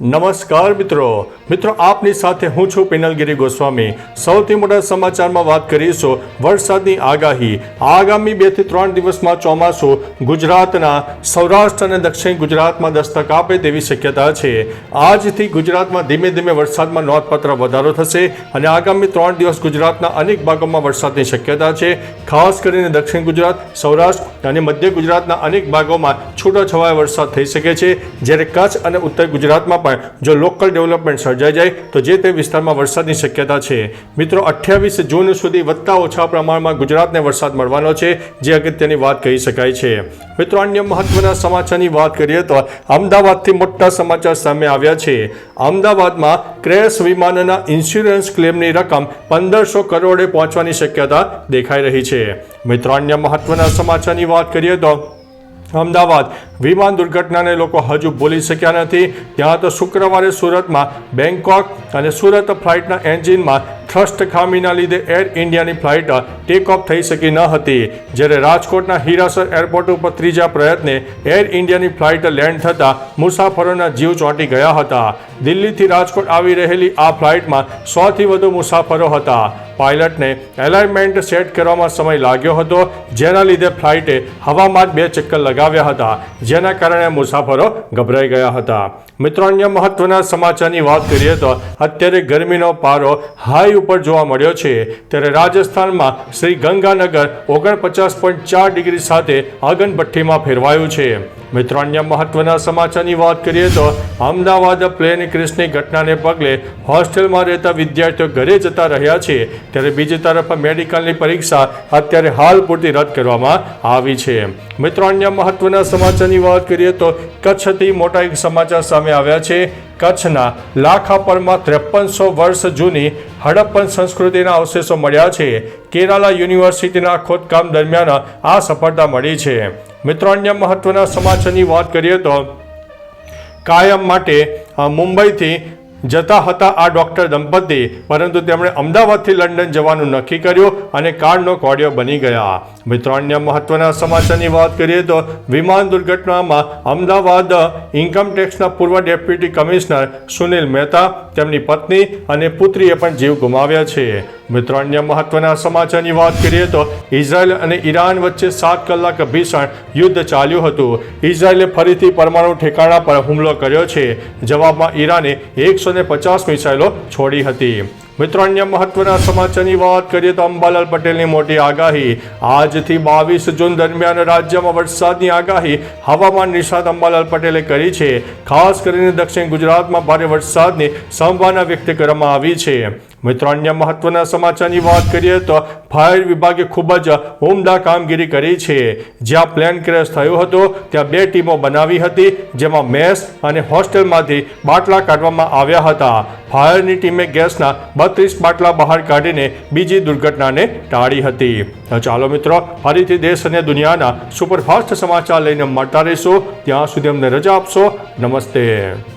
નમસ્કાર મિત્રો. મિત્રો, આપની સાથે હું છું પિનલગીરી ગોસ્વામી. સૌથી મોટા સમાચારમાં વાત કરીશું વરસાદની આગાહી. આગામી બેથી ત્રણ દિવસમાં ચોમાસું ગુજરાતના સૌરાષ્ટ્ર અને દક્ષિણ ગુજરાતમાં દસ્તક આપે તેવી શક્યતા છે. આજથી ગુજરાતમાં ધીમે ધીમે વરસાદમાં નોંધપાત્ર વધારો થશે અને આગામી ત્રણ દિવસ ગુજરાતના અનેક ભાગોમાં વરસાદની શક્યતા છે. ખાસ કરીને દક્ષિણ ગુજરાત, સૌરાષ્ટ્ર અને મધ્ય ગુજરાતના અનેક ભાગોમાં છૂટોછવાયો વરસાદ થઈ શકે છે. જ્યારે કચ્છ અને ઉત્તર ગુજરાતમાં પણ જો લોકલ ડેવલપમેન્ટ સર્જાઈ જાય, તો જે તે વિસ્તારમાં વરસાદની શક્યતા છે. મિત્રો, અઠ્યાવીસ જૂન સુધી વધતા ઓછા પ્રમાણમાં ગુજરાતને વરસાદ મળવાનો છે, જે અગત્યની વાત કહી શકાય છે. મિત્રો, અન્ય મહત્વના સમાચારની વાત કરીએ તો અમદાવાદથી મોટા સમાચાર સામે આવ્યા છે. અમદાવાદમાં ક્રેશ વિમાનના ઇન્સ્યોરન્સ ક્લેમની રકમ પંદરસો કરોડે પહોંચવાની શક્યતા દેખાઈ રહી છે. મિત્રો, અન્ય મહત્વના સમાચારની વાત કરીએ તો અમદાવાદ. વિમાન દુર્ઘટનાને લોકો હજુ ભૂલી શક્યા નથી. ત્યાં તો શુક્રવારે સુરતમાં બેંકોક અને સુરત ફ્લાઇટના એન્જિનમાં થ્રસ્ટ ખામીના લીધે એર ઇન્ડિયાની ફ્લાઇટ ટેક ઓફ થઈ શકી ન હતી. જ્યારે રાજકોટના હીરાસર એરપોર્ટ ઉપર ત્રીજા પ્રયત્ને એર ઇન્ડિયાની ફ્લાઇટ લેન્ડ થતાં મુસાફરોના જીવ ચોંટી ગયા હતા. દિલ્હીથી રાજકોટ આવી રહેલી આ ફ્લાઇટમાં સોથી વધુ મુસાફરો હતા. પાયલટને એલાઇનમેન્ટ સેટ કરવામાં સમય લાગ્યો હતો, જેના લીધે ફ્લાઇટે હવામાં બે ચક્કર લગાવ્યા હતા, જેના કારણે મુસાફરો ગભરાઈ ગયા હતા. મિત્રો, અન્ય મહત્વના સમાચારની વાત કરીએ તો અત્યારે ગરમીનો પારો હાઈ ઉપર જોવા મળ્યો છે. ત્યારે રાજસ્થાનમાં શ્રી ગંગાનગર ઓગણપચાસ પોઈન્ટ ચાર ડિગ્રી સાથે અગનભઠ્ઠીમાં ફેરવાયું છે. મિત્રો અન્ય મહત્વના સમાચારની વાત કરીએ તો અમદાવાદ પ્લેન ક્રેશની ઘટનાને પગલે હોસ્ટેલમાં રહેતા વિદ્યાર્થીઓ ઘરે જતા રહ્યા છે. ત્યારે બીજી તરફ મેડિકલની પરીક્ષા અત્યારે હાલ પૂરતી રદ કરવામાં આવી છે. મિત્રો અન્ય મહત્વના સમાચારની વાત કરીએ તો કચ્છથી મોટા એક સમાચાર સામે આવ્યા છે. કચ્છના લાખાપરમાં ત્રેપનસો વર્ષ જૂની હડપ્પન સંસ્કૃતિના અવશેષો મળ્યા છે. કેરાલા યુનિવર્સિટીના ખોદકામ દરમિયાન આ સફળતા મળી છે. મિત્રો, અન્ય મહત્વના સમાચારની વાત કરીએ તો કાયમ માટે મુંબઈથી જતા હતા આ ડૉક્ટર દંપતી, પરંતુ તેમણે અમદાવાદથી લંડન જવાનું નક્કી કર્યું અને કારનો કોડિયો બની ગયા. મિત્રો અન્ય મહત્વના સમાચારની વાત કરીએ તો વિમાન દુર્ઘટનામાં અમદાવાદ ઇન્કમટેક્સના પૂર્વ ડેપ્યુટી કમિશનર સુનિલ મહેતા, તેમની પત્ની અને પુત્રીએ પણ જીવ ગુમાવ્યા છે. મિત્રો અન્ય મહત્વના સમાચારની વાત કરીએ તો ઇઝરાયલ અને ઈરાન વચ્ચે સાત કલાક ભીષણ યુદ્ધ ચાલ્યું હતું. ઇઝરાયલે ફરીથી પરમાણુ ઠેકાણા પર હુમલો કર્યો છે. જવાબમાં ઈરાને એકસો પચાસ મિસાઇલો છોડી હતી. મિત્રો અન્ય મહત્વના સમાચારની વાત કરીએ તો અંબાલાલ પટેલની મોટી આગાહી. આજથી બાવીસ જૂન દરમિયાન રાજ્યમાં વરસાદની આગાહી. હવામાન નિષ્ણાત અંબાલાલ પટેલે કરી છે. ખાસ કરીને દક્ષિણ ગુજરાતમાં ભારે વરસાદની સંભાવના વ્યક્ત કરવામાં આવી છે. મિત્રો અન્ય મહત્વના સમાચારની વાત કરીએ તો ફાયર વિભાગે ખૂબ જ ઉમદા કામગીરી કરી છે. જ્યાં પ્લેન ક્રેશ થયો હતો, ત્યાં બે ટીમો બનાવી હતી, જેમાં મેસ અને હોસ્ટેલમાંથી બાટલા કાઢવામાં આવ્યા હતા. ફાયરની ટીમે ગેસના બત્રીસ બાટલા બહાર કાઢીને બીજી દુર્ઘટનાને ટાળી હતી. ચાલો મિત્રો, ફરીથી દેશ અને દુનિયાના સુપરફાસ્ટ સમાચાર લઈને મળતા રહીશું. ત્યાં સુધી અમને રજા આપશો. નમસ્તે.